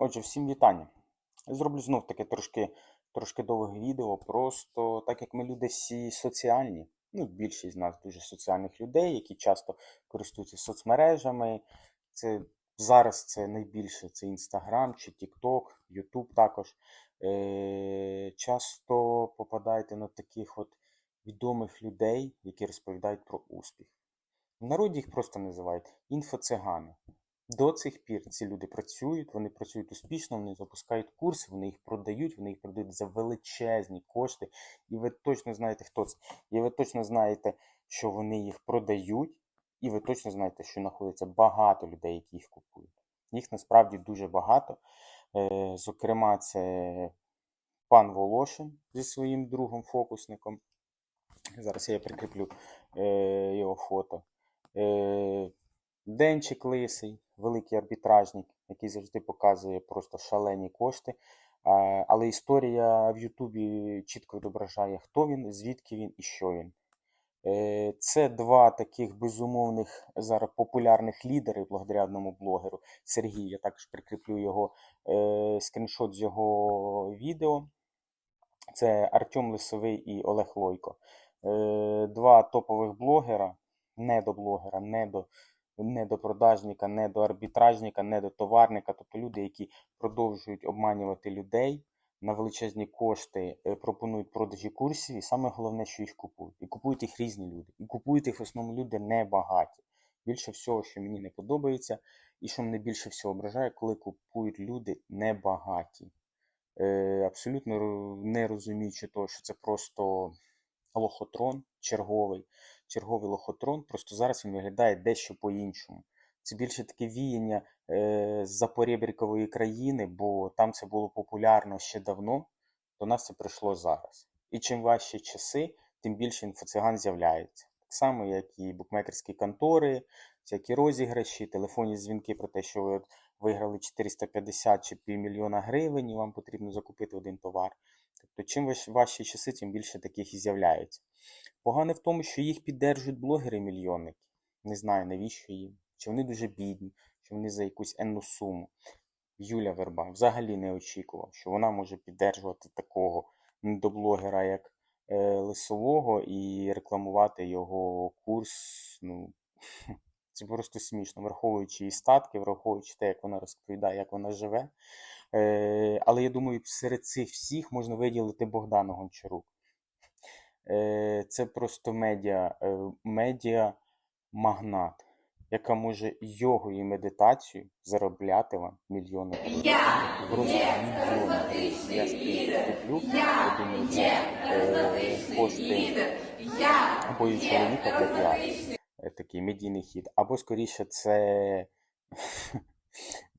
Отже, всім вітання. Зроблю знов таке трошки, трошки довге відео. Просто так як ми люди всі соціальні, ну, більшість з нас дуже соціальних людей, які часто користуються соцмережами. Це зараз це найбільше це Інстаграм чи Тікток, Ютуб також. Е, часто попадаєте на таких от відомих людей, які розповідають про успіх. В народі їх просто називають інфоцигани. До цих пір ці люди працюють, вони працюють успішно, вони запускають курси, вони їх продають, вони їх продають за величезні кошти. І ви точно знаєте, хто це. І ви точно знаєте, що вони їх продають, і ви точно знаєте, що знаходиться багато людей, які їх купують. Їх насправді дуже багато. Е, Зокрема, це пан Волошин зі своїм другом фокусником. Зараз я прикріплю е, його фото. Е, Денчик Лисий, великий арбітражник, який завжди показує просто шалені кошти. Але історія в Ютубі чітко відображає, хто він, звідки він і що він. Е, Це два таких безумовних зараз популярних лідери благодаря одному блогеру Сергій. Я також прикріплю його е, скріншот з його відео. Це Артем Лисовий і Олег Лойко. Е, Два топових блогера, не до блогера, не до продажника, не до арбітражника, не до товарника, тобто люди, які продовжують обманювати людей на величезні кошти, е, пропонують продажі курсів, і саме головне, що їх купують. І купують їх різні люди. І купують їх в основному люди небагаті. Більше всього, що мені не подобається, і що мене більше всього ображає, коли купують люди небагаті. Е, абсолютно не розуміючи того, що це просто лохотрон черговий, черговий лохотрон, просто зараз він виглядає дещо по-іншому. Це більше таке віяння е, з запорєбрікової країни, бо там це було популярно ще давно, до нас це прийшло зараз. І чим важчі часи, тим більше інфоциган з'являється. Так само, як і букмекерські контори, всякі розіграші, телефонні дзвінки про те, що ви виграли 450 чи півмільйона гривень, і вам потрібно закупити один товар. Тобто, чим важ- важчі часи, тим більше таких і з'являється. Погане в тому, що їх піддержують блогери-мільйонники. Не знаю, навіщо їм. Чи вони дуже бідні, чи вони за якусь енну суму. Юля Верба взагалі не очікував, що вона може піддержувати такого недоблогера, як е, Лисового, і рекламувати його курс. Ну, це просто смішно, враховуючи її статки, враховуючи те, як вона розповідає, як вона живе. Е, але я думаю, серед цих всіх можна виділити Богдана Гончарук. Е, це просто медіа, е, медіа магнат, яка може йогою і медитацією заробляти вам мільйони. Я Просто є харизматичний Я лідер. Я думаю, це лідер. Я або і чоловіка для такий медійний хід. Або скоріше, це,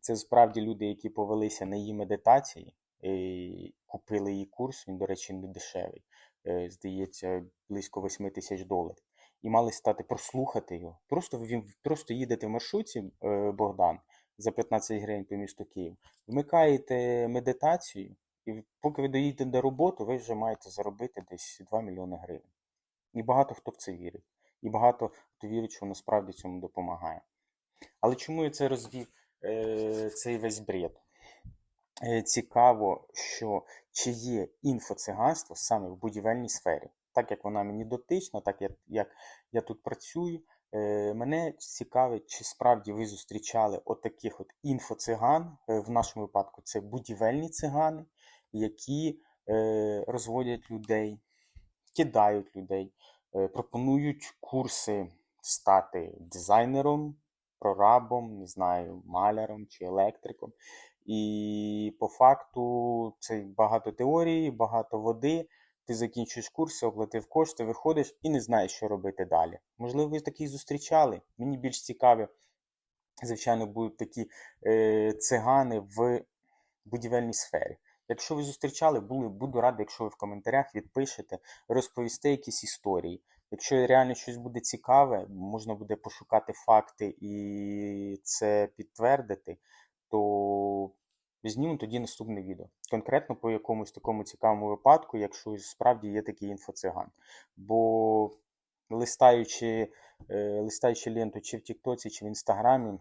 це справді люди, які повелися на її медитації, і купили її курс, він, до речі, не дешевий, е, здається, близько 8 тисяч доларів. І мали стати прослухати його. Просто він просто їдете в маршрутці, е, Богдан, за 15 гривень по місту Київ, вмикаєте медитацію, і поки ви доїдете до роботи, ви вже маєте заробити десь 2 мільйони гривень. І багато хто в це вірить. І багато хто вірить, що насправді цьому допомагає. Але чому я це розвів цей весь бред? Е, цікаво, що чи є інфоциганство саме в будівельній сфері. Так як вона мені дотична, так як, як я тут працюю, е, мене цікавить, чи справді ви зустрічали отаких от інфоциган. Е, в нашому випадку це будівельні цигани, які е, розводять людей, кидають людей, е, пропонують курси стати дизайнером, прорабом, не знаю, маляром чи електриком. І по факту це багато теорії, багато води. Ти закінчуєш курси, оплатив кошти, виходиш і не знаєш, що робити далі. Можливо, ви таких зустрічали. Мені більш цікаві, звичайно, будуть такі е, цигани в будівельній сфері. Якщо ви зустрічали, буду радий, якщо ви в коментарях відпишете, розповісте якісь історії. Якщо реально щось буде цікаве, можна буде пошукати факти і це підтвердити, то зніму тоді наступне відео. Конкретно по якомусь такому цікавому випадку, якщо справді є такий інфоциган. Бо листаючи, е, листаючи ленту чи в Тіктоці, чи в Інстаграмі,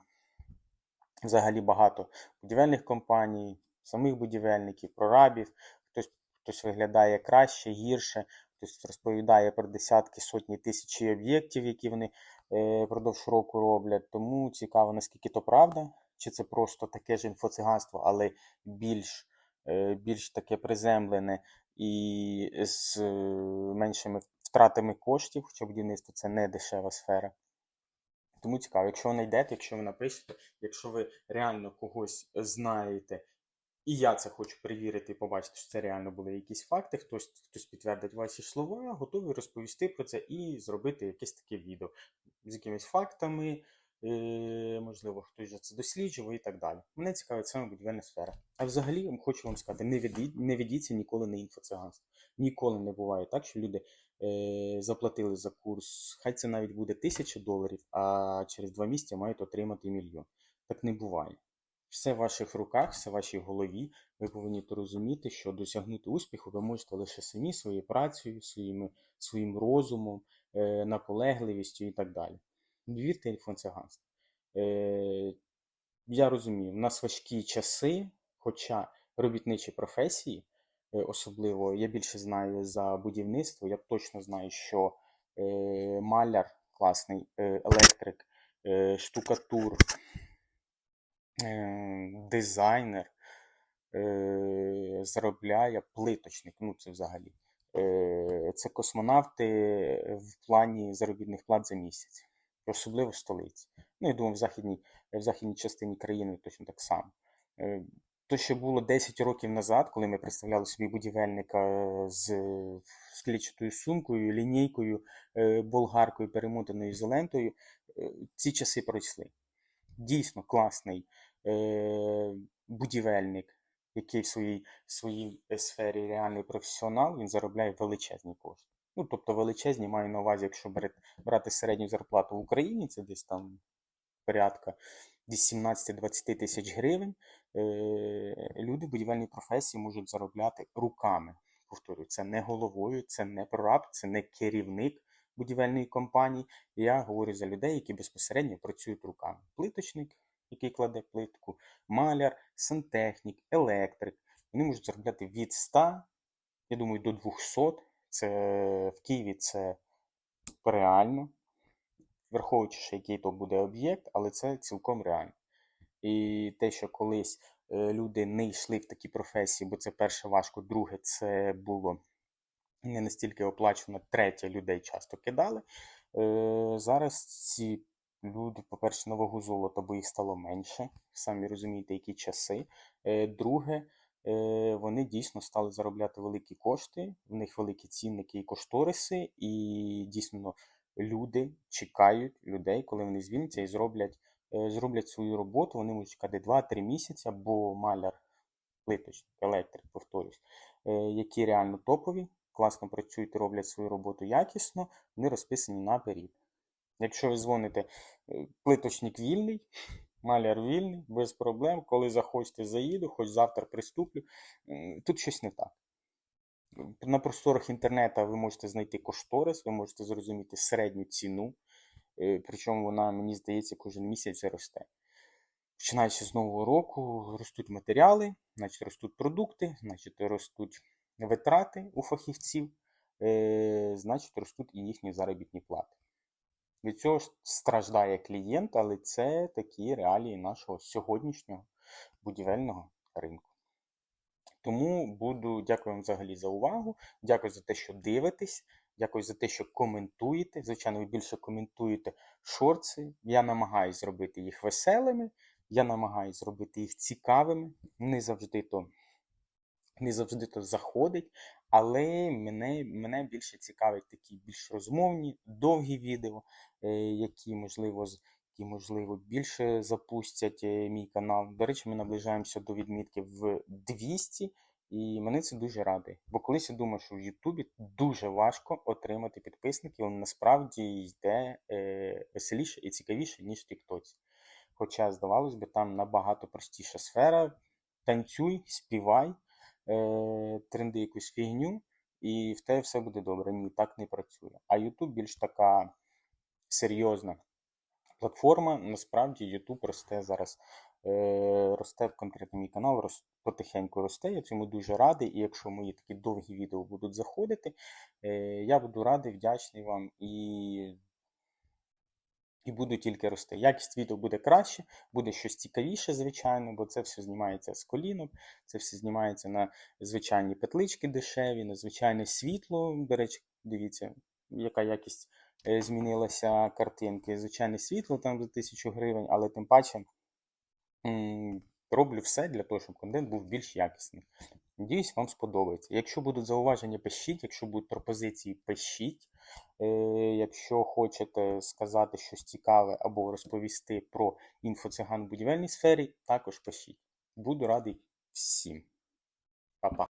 взагалі багато будівельних компаній, самих будівельників, прорабів. Хтось, хтось виглядає краще, гірше, хтось розповідає про десятки, сотні тисячі об'єктів, які вони е, продовж року роблять. Тому цікаво, наскільки то правда, чи це просто таке ж інфоциганство, але більш, е, більш таке приземлене і з е, меншими втратами коштів, хоча будівництво це не дешева сфера. Тому цікаво, якщо ви знайдете, якщо ви напишете, якщо ви реально когось знаєте, і я це хочу перевірити і побачити, що це реально були якісь факти, хтось, хтось підтвердить ваші слова, готовий розповісти про це і зробити якесь таке відео з якимись фактами, е, можливо, хтось вже це досліджував і так далі. Мене цікавить саме будівельна сфера. А взагалі хочу вам сказати, не ведіть, не ведіться ніколи на інфоциганство. Ніколи не буває так, що люди е, заплатили за курс, хай це навіть буде тисяча доларів, а через два місяці мають отримати мільйон. Так не буває. Все в ваших руках, все в вашій голові. Ви повинні розуміти, що досягнути успіху ви можете лише самі своєю працею, своїми, своїм розумом, е, наполегливістю і так далі. Вірте інфоциганству. Е, я розумію, в нас важкі часи, хоча робітничі професії, е, особливо я більше знаю за будівництво, я точно знаю, що е, маляр класний, е, електрик, е, штукатур, дизайнер е, заробляє плиточник. Ну, це взагалі. Е, це космонавти в плані заробітних плат за місяць, особливо в столиці. Ну, я думаю, в західній, в західній частині країни точно так само. Е, То, що було 10 років назад, коли ми представляли собі будівельника з склічатою сумкою, лінійкою, е, болгаркою, перемотаною ізолентою, е, ці часи пройшли. Дійсно класний е, будівельник, який в своїй, своїй е, сфері реальний професіонал, він заробляє величезні кошти. Ну, тобто величезні маю на увазі, якщо брати середню зарплату в Україні, це десь там порядка десь 17-20 тисяч гривень. Е, люди в будівельній професії можуть заробляти руками. Повторюю, це не головою, це не прораб, це не керівник будівельної компанії. Я говорю за людей, які безпосередньо працюють руками. Плиточник, який кладе плитку, маляр, сантехнік, електрик. Вони можуть заробляти від 100, я думаю, до 200. Це в Києві це реально враховуючи, ще який то буде об'єкт, але це цілком реально. І те, що колись е, люди не йшли в такі професії, бо це перше важко, друге, це було не настільки оплачено, третє людей часто кидали. Е, Зараз ці люди, по-перше, на вагу золота, бо їх стало менше. Самі розумієте, які часи. Е, Друге, е, вони дійсно стали заробляти великі кошти, в них великі цінники і кошториси, і дійсно люди чекають людей, коли вони звільняться і зроблять, е, зроблять свою роботу. Вони можуть чекати 2-3 місяці, бо маляр, плиточник, електрик, повторюсь, які реально топові, класно працюють роблять свою роботу якісно, вони розписані наперед. Якщо ви дзвоните, е, плиточник вільний, маляр вільний, без проблем, коли захочете, заїду, хоч завтра приступлю. Тут щось не так. На просторах інтернету ви можете знайти кошторис, ви можете зрозуміти середню ціну, е, причому вона, мені здається, кожен місяць росте. Починаючи з нового року, ростуть матеріали, значить ростуть продукти, значить ростуть витрати у фахівців, е, значить ростуть і їхні заробітні плати. Від цього страждає клієнт, але це такі реалії нашого сьогоднішнього будівельного ринку. Тому буду дякую вам взагалі за увагу. Дякую за те, що дивитесь. Дякую за те, що коментуєте. Звичайно, ви більше коментуєте шорти. Я намагаюся зробити їх веселими, я намагаюся зробити їх цікавими. Не завжди то, не завжди то заходить, але мене, мене більше цікавить такі більш розмовні, довгі відео, е, які, можливо, які, можливо, більше запустять е, мій канал. До речі, ми наближаємося до відмітки в 200, і мене це дуже радує. Бо колись я думав, що в Ютубі дуже важко отримати підписників, але насправді йде е, веселіше і цікавіше, ніж в Тіктоці. Хоча, здавалось би, там набагато простіша сфера. Танцюй, співай, е, тренди якусь фігню, і в тебе все буде добре. Ні, так не працює. А Ютуб більш така серйозна платформа. Насправді YouTube росте зараз е, росте конкретно мій канал, рос, потихеньку росте. Я цьому дуже радий. І якщо мої такі довгі відео будуть заходити, е, я буду радий, вдячний вам і, і буду тільки рости. Якість відео буде краще, буде щось цікавіше, звичайно, бо це все знімається з колінок, це все знімається на звичайні петлички дешеві, на звичайне світло. До речі, дивіться, яка якість е, змінилася картинки. Звичайне світло там за тисячу гривень, але тим паче роблю все для того, щоб контент був більш якісний. Надіюсь, вам сподобається. Якщо будуть зауваження, пишіть, якщо будуть пропозиції, пишіть. Е, Якщо хочете сказати щось цікаве або розповісти про інфоциган в будівельній сфері, також пишіть. Буду радий всім. Па-па.